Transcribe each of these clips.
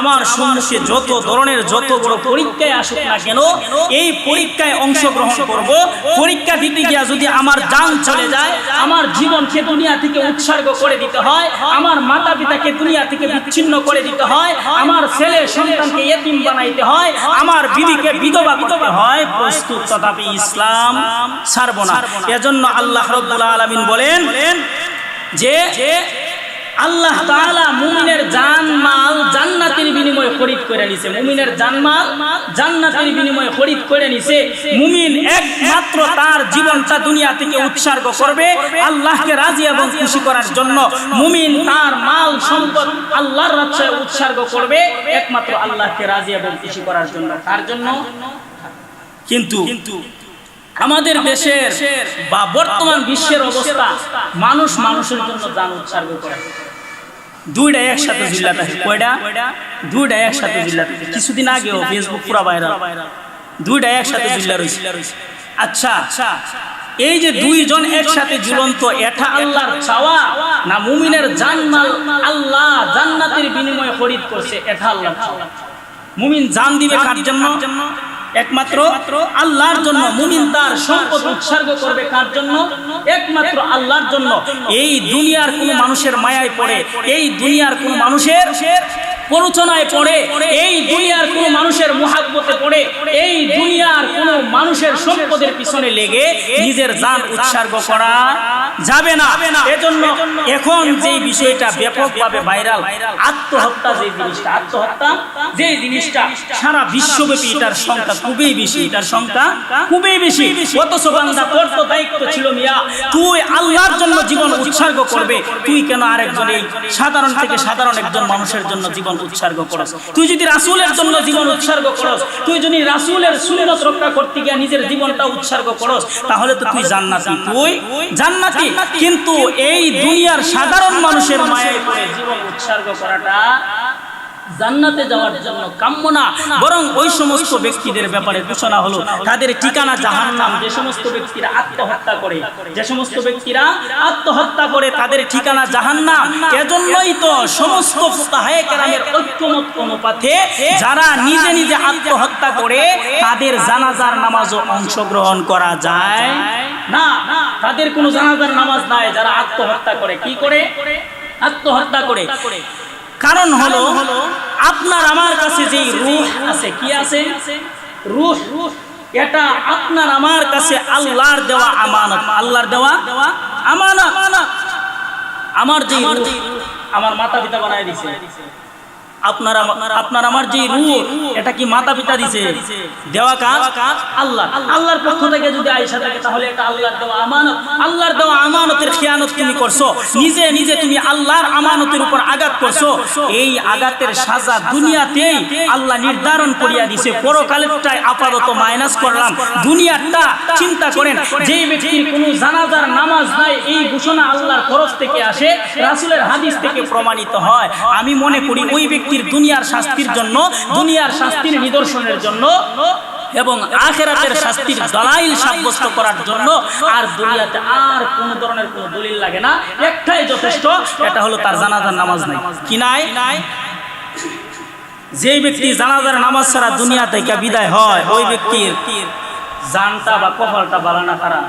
আমার সম্মুখে যত ধরনের যত বড় পরীক্ষায় আসুক না কেন, এই পরীক্ষায় অংশগ্রহণ করব। পরীক্ষা দিতে গিয়া যদি আমার জান চলে যায়, আমার জীবনকে দুনিয়া থেকে উৎসর্গ করে দিতে হয়, আমার মাতা পিতাকে দুনিয়া থেকে বিচ্ছিন্ন করে দিতে হয়, আমার ছেলে সন্তানকে এতিম বানাইতে হয়, আমার বিবিকে বিধবা করতে হয়, প্রস্তুত তথাপি ইসলাম ছাড়ব না। এজন্য আল্লাহ রব্বুল আলামিন বলেন যে আল্লাহ তাআলা মুমিনের জানমাল জান্নাতের বিনিময়ে খরিদ করে নিছে। মুমিনের জানমাল জান্নাতের বিনিময়ে খরিদ করে নিছে। মুমিন একমাত্র তার জীবনটা দুনিয়া থেকে উৎসর্গ করবে আল্লাহকে রাজি এবং খুশি করার জন্য। মুমিন তার মাল সম্পদ আল্লাহর রাস্তায় উৎসর্গ করবে একমাত্র আল্লাহকে রাজি এবং খুশি করার জন্য। তার জন্য কিন্তু আমাদের দেশের বা বর্তমান বিশ্বের অবস্থা মানুষ মানুষের জন্য জান উৎসর্গ করে। দুইটা একসাথে জিল্লাতে কয়টা? দুইটা একসাথে জিল্লাতে কিছুদিন আগেও ফেসবুক পুরা ভাইরাল দুইটা একসাথে জিল্লা রয়েছে। আচ্ছা এই যে দুইজন একসাথে ঝুলন্ত, এটা আল্লাহর চাওয়া না মুমিনের জানমাল আল্লাহ জান্নাতের বিনিময়ে খরিদ করছে, এটা আল্লাহর চাওয়া। মুমিন জান দিবে কার জন্য? একমাত্র আল্লাহর জন্য মুমিন তার সম্পদ উৎসর্গ করবে কার জন্য? একমাত্র আল্লাহর জন্য। এই দুনিয়ার কোন মানুষের মায়ায় পড়ে, এই দুনিয়ার কোন মানুষের প্ররোচনায় পড়ে, এই দুনিয়ার মহাব্বতে পড়ে এই দুনিয়ার কোন মানুষের সম্পদের পিছনে লেগে নিজের জান উৎসর্গ করা যাবে না। এজন্য এখন যে বিষয়টা ব্যাপকভাবে ভাইরাল, আত্মহত্যা যে জিনিসটা, আত্মহত্যা যে জিনিসটা সারা বিশ্বব্যাপী এটার সংখ্যা খুবই বেশি, এটার সংখ্যা খুবই বেশি। অথচ বান্দা তোর দায়িত্ব ছিল মিয়া, তুই আল্লাহর জন্য জীবন উৎসর্গ করবে, তুই কেন আরেকজন এই সাধারণ থেকে সাধারণ একজন মানুষের জন্য জীবন উৎসর্গ করস? তুই যদি রাসূলের জন্য জীবন উৎসর্গ করস তুই যদি রাসুলের সুন্নত রক্ষা করতে গিয়া নিজের জীবনটা উৎসর্গ করস তাহলে তো তুই জান্নাতি। তুই জান্নাতি। কিন্তু এই দুনিয়ার সাধারণ মানুষের পড়ে জীবন উৎসর্গ করাটা জান্নাতে যাওয়ার জন্য কাম্য না, বরং ওই সমস্ত ব্যক্তিদের ব্যাপারে ঘোষণা হলো, তাদের ঠিকানা জাহান্নাম। যে সমস্ত ব্যক্তিরা আত্মহত্যা করে, যে সমস্ত ব্যক্তিরা আত্মহত্যা করে, তাদের ঠিকানা জাহান্নাম। এজন্যই তো সমস্ত কেরামের ঐক্যমত অনুপাতে যারা নিজে নিজে আত্মহত্যা করে, তাদের জানাজার নামাজও অংশগ্রহণ করা যায়। না, তাদের কোনো জানাজার নামাজ নাই, যারা আত্মহত্যা করে। কি করে? আত্মহত্যা করে। কারণ হলো আপনার আমার কাছে যে রুহ আছে কি আছে? রুহ। এটা আপনার আমার কাছে আল্লাহর দেওয়া আমানত। আল্লাহর দেওয়া আমানত। আমার যে আমার মাতা পিতা বানায় দিছে। আপনার আপনার আমার যে রূহ, এটা কি মাতা পিতা দিছে? দেওয়া কাজ আল্লাহ আল্লাহর পক্ষ থেকে যদি আয়েশা থাকে, তাহলে এটা আল্লাহর দেওয়া আমানত। আল্লাহর দেওয়া আমানতের খেয়ানত তুমি করছ। নিজে নিজে তুমি আল্লাহর আমানতের উপর আঘাত করছ। এই আঘাতের সাজা দুনিয়াতেই আল্লাহ নির্ধারণ করিয়া দিছে। পরকালেরটাই আপাতত মাইনাস করলাম। দুনিয়াটা চিন্তা করেন, যেই ব্যক্তির কোনো জানাজার নামাজ নাই, এই ঘোষণা আল্লাহর তরফ থেকে আসে, রাসূলের হাদিস থেকে প্রমাণিত হয়। আমি মনে করি ওই ব্যক্তির দুনিয়ার শাস্তির জন্য, দুনিয়ার শাস্তির নিদর্শনের জন্য এবং আখেরাতের শাস্তির দলাইল সাব্যস্ত করার জন্য আর দুনিয়াতে আর কোন ধরনের কোনো দলিল লাগে না। একটাই যথেষ্ট, এটা হলো তার জানাজার নামাজ নাই। কি নাই? যে ব্যক্তি জানাজার নামাজ ছাড়া দুনিয়া থেকে বিদায় হয়, ওই ব্যক্তির জানটা বা কপালটা বালানা খারাপ।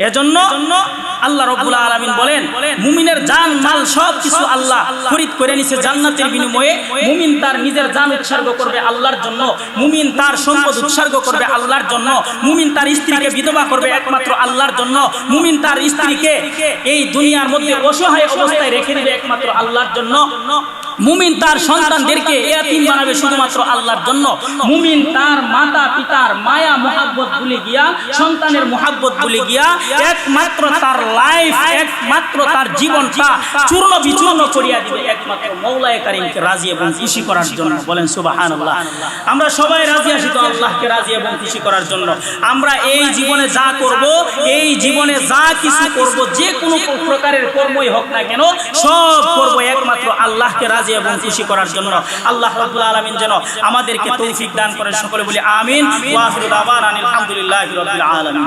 এজন্য আল্লাহ রব্বুল আলামিন বলেন মুমিনের জান মাল সব কিছু আল্লাহ খরিদ করে নিছে জান্নাতের বিনিময়ে। মুমিন তার নিজের জান উৎসর্গ করবে আল্লাহর জন্য মুমিন তার সম্পদ উৎসর্গ করবে আল্লাহর জন্য মুমিন তার স্ত্রীকে বিধবা করবে একমাত্র আল্লাহর জন্য মুমিন তার স্ত্রীকে এই দুনিয়ার মধ্যে অসহায় অবস্থায় রেখে দিবে একমাত্র আল্লাহর জন্য। মুমিন তার সন্তানদেরকে এতিম বানাবে শুধুমাত্র আল্লাহর জন্য। মুমিন তার মাতা, পিতার মায়া, মোহাব্বত ভুলে গিয়া, সন্তানের মোহাব্বত ভুলে গিয়া, একমাত্র তার লাইফ একমাত্র তার জীবনটা চূর্ণ বিচূর্ণ করিয়া দিবে একমাত্র মৌলায় কারিমকে রাজি এবং খুশি করার জন্য। বলেন, সুবহানাল্লাহ। আমরা সবাই রাজি আছি তো আল্লাহকে রাজি এবং খুশি করার জন্য। আমরা এই জীবনে যা করব, এই জীবনে যা কিছু করব, যে কোনো প্রকারের কর্মই হোক না কেন, সব করব একমাত্র আল্লাহকে রাজি এবং খুশি করার জন্য আল্লাহ রাব্বুল আলামিন যেন আমাদেরকে তৌফিক দান করেন। সকলে বলি আমিন। ওয়া আখিরু দাওয়ানা আলহামদুলিল্লাহি রাব্বিল আলামিন।